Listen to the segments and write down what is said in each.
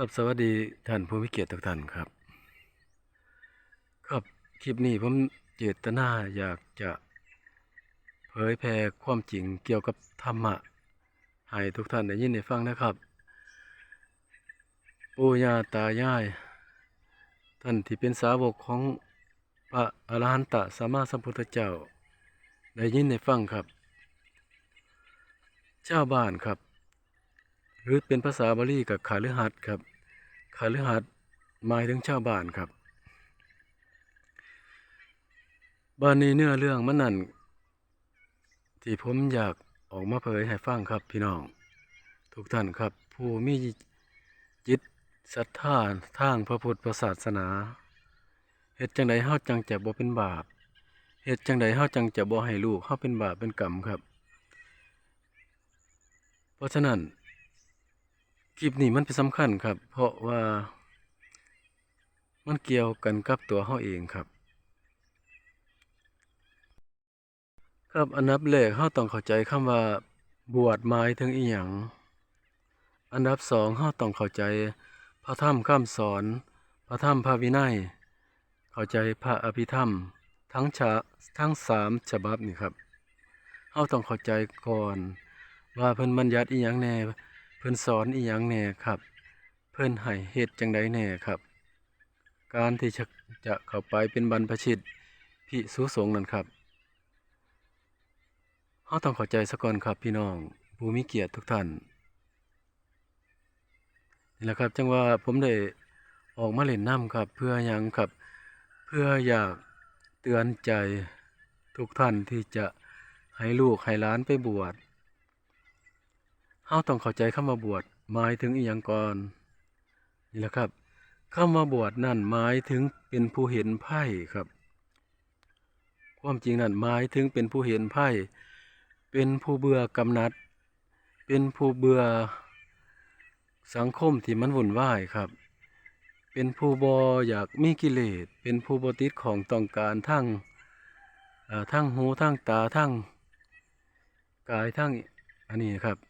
ครับสวัสดีท่านผู้มีเกียรติทุกท่านครับ ครับคลิปนี้ผมเจตนาอยากจะเผยแพร่ความจริงเกี่ยวกับธรรมะให้ทุกท่านได้ยินได้ฟังนะครับ ปู่ย่าตายาย ท่านที่เป็นสาวกของพระอรหันตสัมมาสัมพุทธเจ้า ได้ยินได้ฟังครับชาบ้านครับ หรือเป็นภาษาบาลีกับขาลือหัดครับขาลือหัดหมายถึงชาวบ้านครับบ้านนี้เนื้อเรื่องมันนั่นที่ผมอยากออกมาเผยให้ฟังครับพี่น้อง ทุกท่านครับ ผู้มีจิตศรัทธาทางพระพุทธศาสนาเฮ็ดจังใดเฮาจังจะบ่เป็นบาปเฮ็ดจังใดเฮาจังจะบ่ให้ลูกเฮาเป็นบาปเป็นกรรมครับ เพราะฉะนั้น คลิปนี้มันเป็นสำคัญครับ เพราะว่ามันเกี่ยวกันกับตัวเฮาเองครับ ครับอันดับแรกเฮาต้องเข้าใจคำว่าบวชหมายถึงอีหยังอันดับสองเฮาต้องเข้าใจ พระธรรมคำสอน พระธรรมพระวินัย เข้าใจพระอภิธรรม ทั้งฉะทั้งสามฉบับนี่ครับเฮาต้องเข้าใจก่อน ว่าเพิ่นบัญญัติอีหยังแน่ เพิ่นสอนอีหยังแน่ครับ เพิ่นให้เฮ็ดจังใดแน่ครับ การที่จะจะเข้าไปเป็นบรรพชิตพิสุสงนั่นครับเฮาต้องเข้าใจซะก่อนครับพี่น้องผู้มีเกียรติทุกท่านนี่แหละครับจังว่าผมได้ออกมาเล่นน้ำครับ เพื่อหยังครับ เพื่ออยากเตือนใจทุกท่านที่จะให้ลูกให้หลานไปบวช เฮาต้องเข้าใจคำว่าบวชหมายถึงอีหยังก่อนนี่แหละครับคำว่าบวชนั่นหมายถึงเป็นผู้เห็นไพ่ครับ ความจริงนั่นหมายถึงเป็นผู้เห็นไพ่เป็นผู้เบื่อกำนัด เป็นผู้เบื่อสังคมที่มันวุ่นวายครับ เป็นผู้บออยากมีกิเลส เป็นผู้บติดของต้องการทั้งทั้งหูทั้งตาทั้งกายทั้งอันนี้ครับ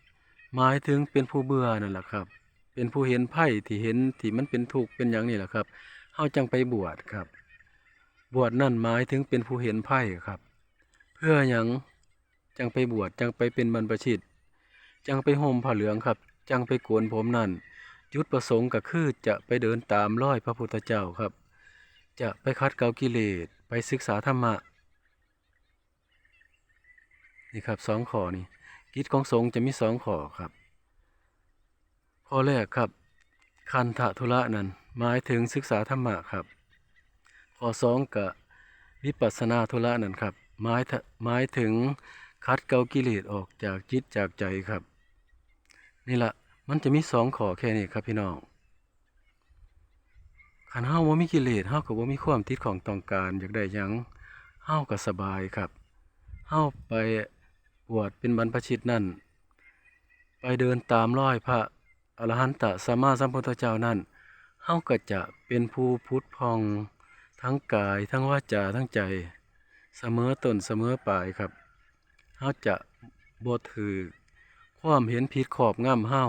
หมายถึงเป็นผู้เบื่อนั่นแหละครับ เป็นผู้เห็นไพ่ที่เห็นที่มันเป็นทุกข์เป็นอย่างนี้แหละครับเฮาจังไปบวชครับ บวชนั่นหมายถึงเป็นผู้เห็นไพ่ครับ เพื่อหยังจังไปบวชจังไปเป็นบรรพชิต จังไปห่มผ้าเหลืองครับ จังไปโกนผมนั่นจุดประสงค์ก็คือจะไปเดินตามรอยพระพุทธเจ้าครับ จะไปคัดเกากิเลสไปศึกษาธรรมะนี่ครับสองข้อนี่ กิจของสงฆ์จะมีสองข้อครับ ข้อแรกครับ คันธทุระนั้นหมายถึงศึกษาธรรมะครับ ข้อสองกะวิปัสสนาธุระนั่นครับหมายถหมายถึงคัดเกากิเลสออกจากจิตจากใจครับ นี่ละมันจะมีสองข้อแค่นี้ครับพี่น้องคันเฮาว่ามีกิเลสเฮาก็บ่มีความติดของต้องการอยากได้ยังเฮาก็สบายครับเฮาไป บวชเป็นบรรพชิตนั่น ไปเดินตามรอยพระอรหันตสัมมาสัมพุทธเจ้านั่นเฮาก็จะเป็นผู้พุทธพองทั้งกายทั้งวาจาทั้งใจ เสมอต้นเสมอปลายครับเฮาจะบ่ถือความเห็นผิดขอบงำเฮา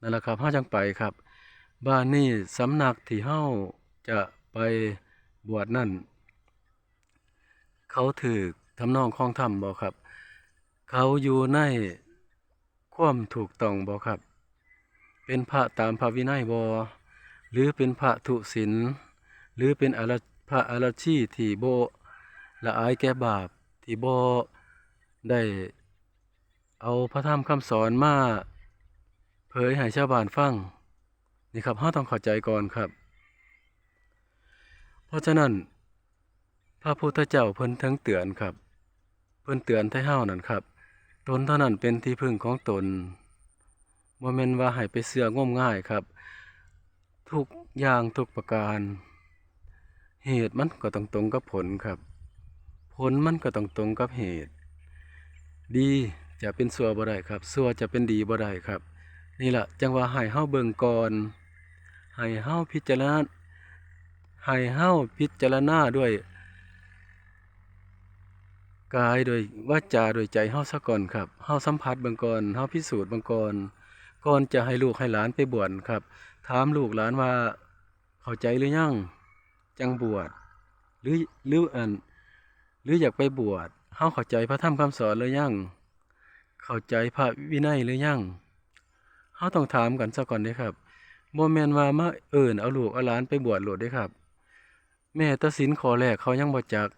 นั่นแหละครับเฮาจังไปครับ บ้านนี้สำนักที่เฮาจะไปบวชนั่น เขาถือ ทำนองคล้องธรรมบ่ครับ เขาอยู่ในความถูกต้องบ่ครับ เป็นพระตามพระวินัยบ่หรือเป็นพระทุศีลหรือเป็นอรพระอรชีที่โบละอายแก่บาปที่โบได้เอาพระธรรมคำสอนมาเผยให้ชาวบ้านฟังนี่ครับเฮาต้องเข้าใจก่อนครับ เพราะฉะนั้น พระพุทธเจ้าเพิ่นทั้งเตือนครับ พิ่นเตือนให้เฮานั่นครับ ตนเท่านั้นเป็นที่พึ่งของตนบ่แม่นว่าให้ไปเสืองมง่ายครับ ทุกอย่างทุกประการ เหตุมันก็ต้องตรงกับผลครับ ผลมันก็ต้องตรงกับเหตุ ดีจะเป็นสัวบ่ได้ครับสัวจะเป็นดีบ่ได้ครับ นี่ล่ะจังว่าให้เฮาเบิ่งก่อนให้เฮาพิจารณาให้เฮาพิจารณาด้วย กายโดยวาจาโดยใจเฮาซะก่อนครับเฮาสัมผัสบิ่งก่อนเฮาพิสูจน์บิ่งก่อนก่อนจะให้ลูกให้หลานไปบวชครับ ถามลูกหลานว่าเข้าใจหรือยังจังบวชหรือหรืออันหรืออยากไปบวชเฮาเข้าใจพระธรรมคำสอนหรือยังเข้าใจพระวินัยหรือยังเฮาต้องถามกันซะก่อนเด้ครับบ่แม่นว่ามาเอิ้นเอาลูกเอาหลานไปบวชโลดเด้ครับ แม่แตะศีลข้อแรกเขายังบ่จัก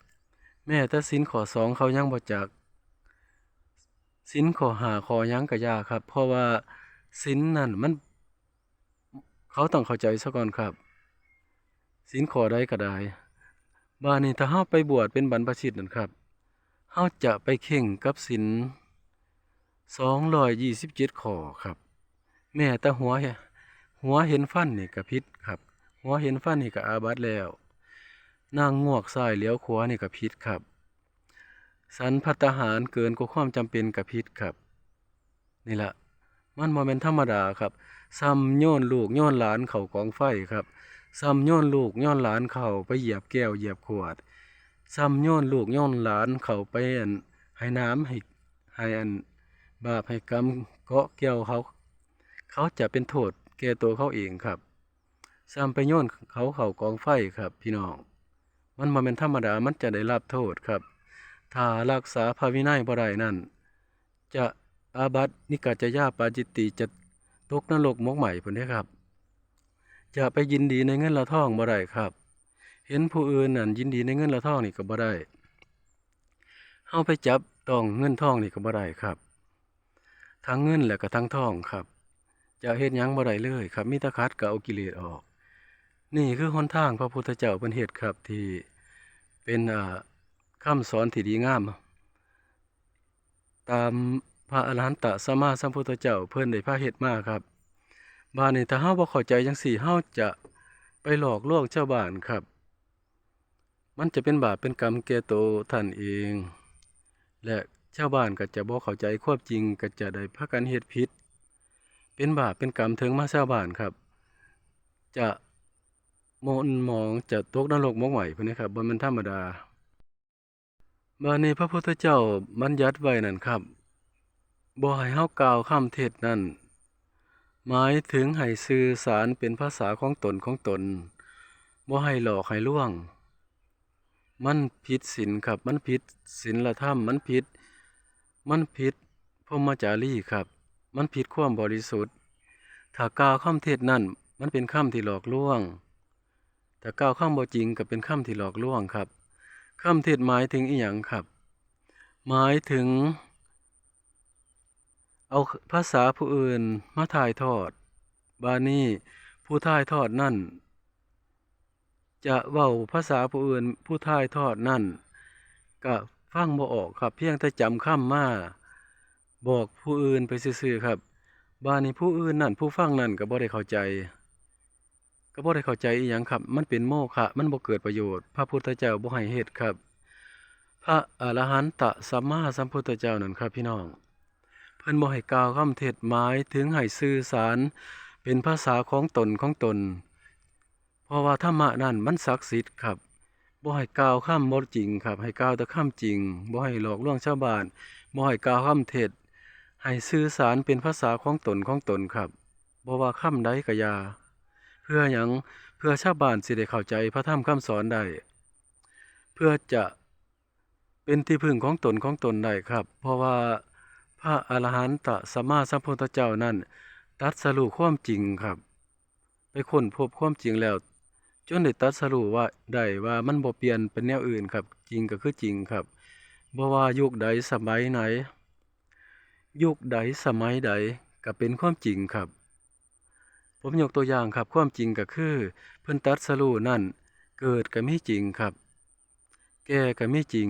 แม่แตะศีลข้อสองเขายังบ่จักศีลข้อหาข้อยังก็ยากครับ เพราะว่าศีลนั่นมัน เขาต้องเข้าใจซะก่อนครับศีลข้อใดก็ได้บ้านนี้ถ้าเฮาไปบวชเป็นบรรพชิตนั่นครับเฮาจะไปเข่งกับศีล227ข้อครับ แม่แต่หัวเหหัวเห็นฟันนี่ก็ผิดครับ หัวเห็นฟันนี่ก็อาบัติแล้ว นางงวกซ้ายเลี้ยวขวานี่ก็ผิดครับ สันพัตหารเกินกว่าความจำเป็นก็ผิดครับ นี่ละมันบ่แม่นธรรมดาครับซ้ำโยนลูกโยนหลานเข้ากองไฟครับซ้ำโยนลูกโยนหลานเข้าไปเหยียบแก้วเหยียบขวดซ้ำโยนลูกโยนหลานเข้าไปอันให้น้ำให้ให้อันบาปให้กรรมเกาะแก้วเขา เขาจะเป็นโทษแก่ตัวเขาเองครับซ้ำไปโยนเขาเข้ากองไฟครับพี่น้อง มันบ่แม่นธรรมดามันจะได้รับโทษครับ ถ้ารักษาพระวินัยบ่ได้นั่น จะอาบัตินิกาจยาปาจิตติจะตกนรกมกใหม่พุ่นเด้ครับ จะไปยินดีในเงินละท่องบ่ได้ครับ เห็นผู้อื่นนั่นยินดีในเงินละท่องนี่ก็บ่ได้เฮาไปจับต้องเงินท่องนี่ก็บ่ได้ครับ ทั้งเงินและก็ทั้งท่องครับ จะเฮ็ดหยังบ่ได้เลยครับมีแตะคัดก็เอากิเลสออก นี่คือหนทางพระพุทธเจ้าเพิ่นเฮ็ดครับที่ เป็นคำสอนที่ดีงาม ตามพระอรหันตสัมมาสัมพุทธเจ้าเพิ่อนได้พาเฮ็ดมากครับบ้านนี้ถ้าเฮาบ่เข้าใจจังซี่เฮาจะไปหลอกลวงชาวบ้านครับ มันจะเป็นบาปเป็นกรรมแก่ตัวท่านเอง และชาวบ้านก็จะบ่เข้าใจความจริงก็จะได้พากันเฮ็ดผิดเป็นบาปเป็นกรรมถึงมาชาวบ้านครับ จะ มนมองจะตกนรกมกใหม่พุ่นนะครับบ่ม่นธรรมดาบานี้พระพุทธเจ้าบัญญัติไว้นั่นครับบ่ให้เฮากล่าวคำเทศนั่นหมายถึงให้สื่อสารเป็นภาษาของตนของตนบ่ให้หลอกให้ล่วง มันผิดศีลครับ มันผิดศีลธรรมมันผิด มันผิดพรหมจารีครับ มันผิดความบริสุทธิ์ ถ้ากล่าวคำเทศนั่นมันเป็นคำที่หลอกล่วง แต่กล่าวคำบ่จริงก็เป็นคำที่หลอกลวงครับคำเทศหมายถึงอีหยังครับ หมายถึง เอาภาษาผู้อื่นมาถ่ายทอด บานี้ผู้ถ่ายทอดนั่น จะเว้าภาษาผู้อื่นผู้ถ่ายทอดนั่นก็ฟังบ่ออกครับเพียงแต่จำคำมาบอกผู้อื่นไปซื่อๆครับ บานี้ผู้อื่นนั่นผู้ฟังนั่นก็บ่ได้เข้าใจ ก็บ่ได้เข้าใจอีหยังครับ มันเป็นโมฆะมันบ่เกิดประโยชน์ พระพุทธเจ้าบ่ให้เฮ็ดครับ พระอรหันตสัมมาสัมพุทธเจ้านั่นครับพี่น้อง เพิ่นบ่ให้กล่าวคำเทศหมายถึงให้สื่อสาร เป็นภาษาของตนของตน เพราะว่าธรรมะนั่นมันศักดิ์สิทธิ์ครับบ่ให้กล่าวคำบ่จริงครับ ให้กล่าวแต่คำจริงบ่ให้หลอกลวงชาวบ้านบ่ให้กล่าวคำเทศให้สื่อสารเป็นภาษาของตนของตนครับบ่ว่าคำใดก็อย่า พื่อหยังเพื่อชาวบ้านสิได้เข้าใจพระธรรมคำสอนได้ เพื่อจะเป็นที่พึ่งของตนของตนได้ครับ เพราะว่าพระอรหันตสัมมาสัมพุทธเจ้านั้นตัดสรุปความจริงครับ ไปค้นพบความจริงแล้ว จนได้ตัดสรุปว่าได้ว่ามันบ่เปลี่ยนเป็นแนวอื่นครับ จริงก็คือจริงครับบ่ว่ายุคใดสมัยไหน ยุคใดสมัยใดก็เป็นความจริงครับ ผมยกตัวอย่างครับความจริงก็คือ เพิ่นตัดสรุนั่น เกิดก็มีจริงครับ แก่ก็มีจริง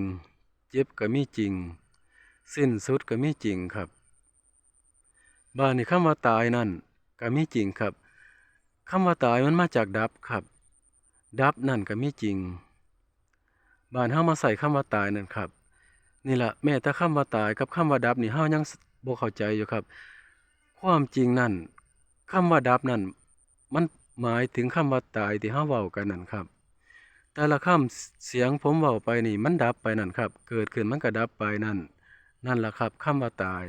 เจ็บก็มีจริง สิ้นสุดก็มีจริงครับบ้านนี้คำว่าตายนั่นก็มีจริงครับคำว่าตายมันมาจากดับครับ ดับนั่นก็มีจริงบ้านเฮามาใส่คำว่าตายนั่นครับ นี่แหละแม้แต่คำว่าตายกับคำว่าดับนี่เฮายังบ่เข้าใจอยู่ครับ ความจริงนั่น คำว่าดับนั่นมันหมายถึงคำว่าตายที่เฮาเว้ากันนั่นครับ แต่ละคำเสียงผมเว้าไปนี่ มันดับไปนั่นครับ เกิดขึ้นมันก็ดับไปนั่น นั่นล่ะครับคำว่าตาย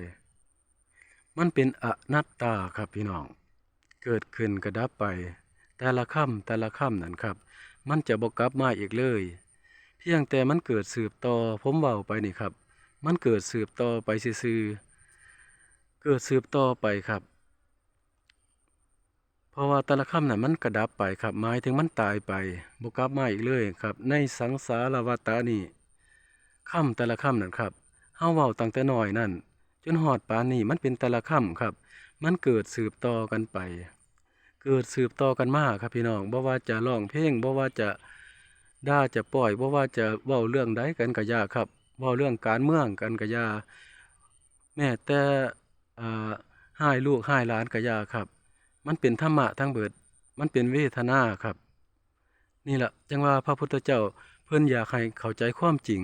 มันเป็นอนัตตาครับพี่น้อง เกิดขึ้นกระดับไป แต่ละค่ำแต่ละค่ำนั่นครับ มันจะบกลับมาอีกเลย เพียงแต่มันเกิดสืบต่อผมเบาไปนี่ครับ มันเกิดสืบต่อไปซื่อๆเกิดสืบต่อไปครับ เพราะว่าแต่ละค่ำน่ะมันกระดับไปครับหมายถึงมันตายไปบุกลับมาอีกเลยครับ ในสังสารวัฏฏะนี่ค่ำแต่ละค่ำนั่นครับเฮาเว้าตั้งแต่น้อยนั่นจนหอดปานนี้มันเป็นแต่ละค่ำครับ มันเกิดสืบต่อกันไป เกิดสืบต่อกันมากครับพี่น้องบ่ว่าจะร้องเพลงบ่ว่าจะด่าจะปล่อยบ่ว่าจะเว้าเรื่องใดกันก็ยาครับเว้าเรื่องการเมืองกันก็ยาแม้แต่อ่าให้ลูกให้หลานก็ยาครับ มันเป็นธรรมะทั้งเบิด มันเป็นเวทนาครับ นี่แหละจังว่าพระพุทธเจ้าเพิ่อนอยากให้เข้าใจความจริง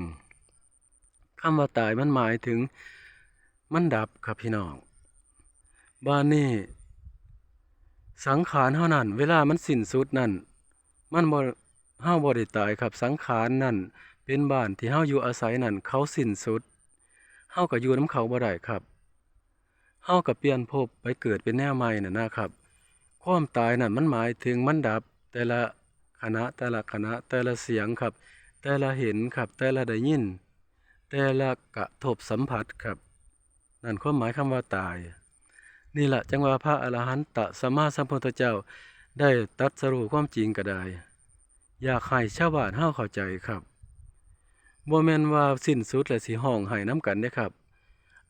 คำว่าตายมันหมายถึงมันดับครับพี่น้องบ้านนี้สังขารเฮานั่นเวลามันสิ้นสุดนั่นมันบ่เฮาบ่ได้ตายครับ สังขารนั่นเป็นบ้านที่เฮาอยู่อาศัยนั่นเขาสิ้นสุดเฮาก็อยู่นํเขาบ่ได้ครับเฮาก็เปลี่ยนภพไปเกิดเป็นแนวใหม่น่ะนะครับ ความตายนั่นมันหมายถึงมันดับแต่ละคณะแต่ละคณะแต่ละเสียงครับ แต่ละเห็นครับ แต่ละได้ยิน แต่ละกระทบสัมผัสครับ นั่นความหมายคำว่าตาย นี่แหละจังว่าพระอรหันตสัมมาสัมพุทธเจ้าได้ตัดสรุปความจริงก็ได้อยากให้ชาวบ้านเฮาเข้าใจครับบ่แม่นว่าสิ้นสุดและสิห้องให้น้ำกันเด้ครับ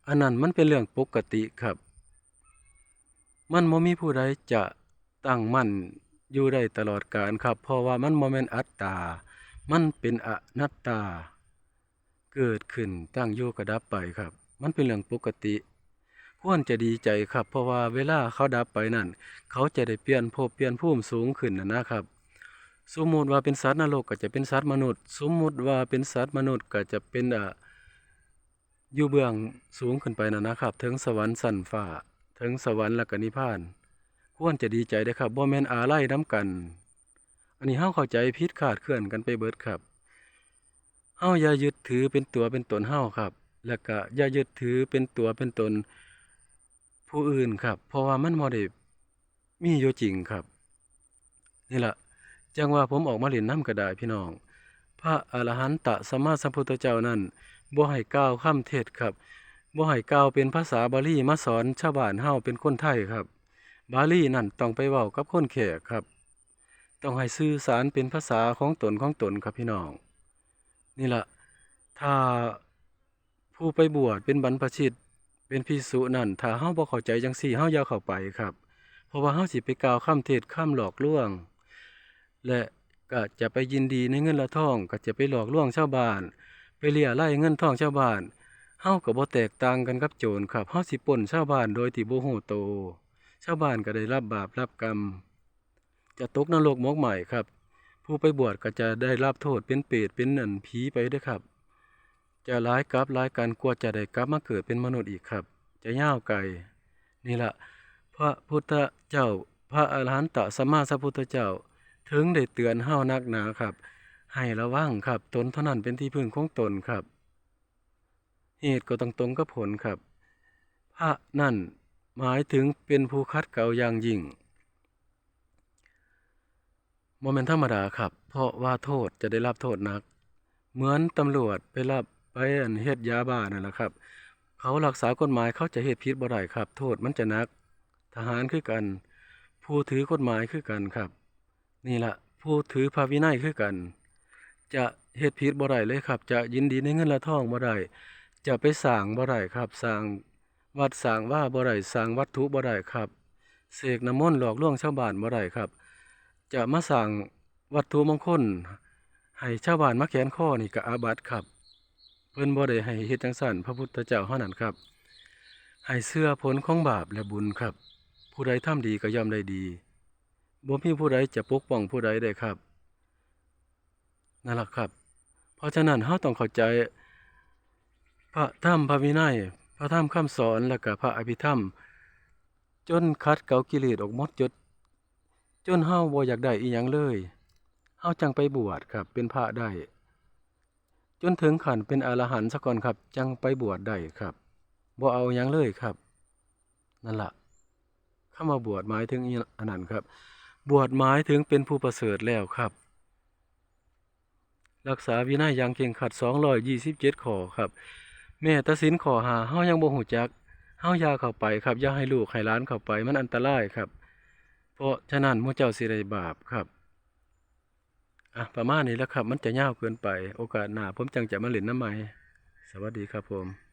อันนั้นมันเป็นเรื่องปกติครับ มันบ่มีผู้ใดจะตั้งมั่นอยู่ได้ตลอดกาลครับ เพราะว่ามันบ่แม่นอัตตา มันเป็นอนัตตา เกิดขึ้นตั้งอยู่กระดับไปครับ มันเป็นเรื่องปกติ ควรจะดีใจครับ เพราะว่าเวลาเขาดับไปนั่น เขาจะได้เปลี่ยนภพเปลี่ยนภูมิสูงขึ้นนะนะครับ สมมุติว่าเป็นสัตว์นรกก็จะเป็นสัตว์มนุษย์ สมมุติว่าเป็นสัตว์มนุษย์ก็จะเป็นอ่าอยู่เบื้องสูงขึ้นไปนะนะครับ ถึงสวรรค์สันฟ้า ถึงสวรรค์และก็นิพพาน ควรจะดีใจเด้ครับบ่แม่นอาไลัยน้ำกัน อันนี้เฮาเข้าใจผิดคาดเคลื่อนกันไปเบิดครับเฮาอย่ายึดถือเป็นตัวเป็นตนเฮาครับ แล้วก็อย่ายึดถือเป็นตัวเป็นตนผู้อื่นครับ เพราะว่ามันบ่ได้มีอยู่จริงครับ นี่ล่ะจังว่าผมออกมาเล่นน้ำก็ได้พี่น้อง พระอรหันตสัมมาสัมพุทธเจ้านั้นบ่ให้กล่าวคำเทศครับ บ่ให้กล่าวเป็นภาษาบาลีมาสอนชาวบ้านเฮาเป็นคนไทยครับ บาลีนั่นต้องไปเว้ากับคนแขกครับ ต้องให้สื่อสารเป็นภาษาของตนของตนครับพี่น้อง นี่ล่ะถ้าผู้ไปบวชเป็นบรรพชิต เป็นภิกษุนั่นถ้าเฮาบ่เข้าใจจังซี่เฮาอย่าเข้าไปครับ เพราะว่าเฮาสิไปกล่าวคำเทศน์คำหลอกลวง และก็จะไปยินดีในเงินละทอง ก็จะไปหลอกลวงชาวบ้าน ไปเลียไล่เงินทองชาวบ้าน เฮาก็บ่แตกต่างกันกับโจรครับเฮาสิปล้นชาวบ้านโดยที่บ่ฮู้โตชาวบ้านก็ได้รับบาปรับกรรม จะตกนรกหมกใหม่ครับ ผู้ไปบวชก็จะได้รับโทษเป็นเปรตเป็นนันผีไปด้วยครับ จะร้ายกลับร้ายกันกลัวจะได้กลับมาเกิดเป็นมนุษย์อีกครับ จะย่าวไกลนี่ละพระพุทธเจ้า พระอรหันตสัมมาสัมพุทธเจ้า ถึงได้เตือนเฮานักหนาครับ ให้ระวังครับตนเท่านั้นเป็นที่พึ่งของตนครับ เหตุก็ต้องตรงกับผลครับ พระนั่นหมายถึงเป็นผู้คัดเก่าอย่างยิ่งโมเมนธรรมดาครับ เพราะว่าโทษจะได้รับโทษนัก เหมือนตำรวจไปรับไปอันเฮ็ดยาบ้านั่นแหละครับ เขารักษากฎหมายเขาจะเฮ็ดผิดบ่ได้ครับ โทษมันจะนัก ทหารคือกัน ผู้ถือกฎหมายคือกันครับ นี่ละผู้ถือพระวินัยคือกัน จะเฮ็ดผิดบ่ได้เลยครับ จะยินดีในเงินและทองบ่ได้ จะไปสร้างบ่ได้ครับสร้างวัดสร้างว่าบ่ได้สร้างวัตถุบ่ได้ครับเสกน้ำมนต์หลอกลวงชาวบ้านบ่ได้ครับ จะมาสั่งวัตถุมงคลให้ชาวบ้านมาแขนข้อนี่ก็อาบัติครับ เพิ่นบ่ได้ให้เฮ็ดจังซั่นพระพุทธเจ้าเท่านั้นครับให้เชื่อผลของบาปและบุญครับ ผู้ใดทำดีก็ย่อมได้ดีบ่มีผู้ใดจะปกป้องผู้ใดได้ครับนั่นล่ะครับ เพราะฉะนั้นเฮาต้องเข้าใจ ระธรรมพระวินัย พระธรรมคำสอนและก็พระอภิธรรม จนคัดเกากิเลสออกหมดจด จนเฮาบ่อยากได้อีหยังเลยเฮาจังไปบวชครับเป็นพระได้ จนถึงขั้นเป็นอรหันต์ซะก่อนครับ จังไปบวชได้ครับบ่เอาหยังเลยครับ นั่นล่ะข้ามาบวชหมายถึงอันนั้นครับ บวชหมายถึงเป็นผู้ประเสริฐแล้วครับรักษาวินัยอย่างเก่งขัด 227 ข้อครับ แม่ตัดสินขอหาเฮายังบ่ฮู้จักเฮาอย่าเข้าไปครับอย่าให้ลูกให้หลานเข้าไป มันอันตรายครับ เพราะฉะนั้นหมู่เจ้าสิได้บาปครับอะประมาณนี้แล้วครับ มันจะยาวเกินไป โอกาสหน้าผมจังจะมาเล่นน้ำใหม่สวัสดีครับผม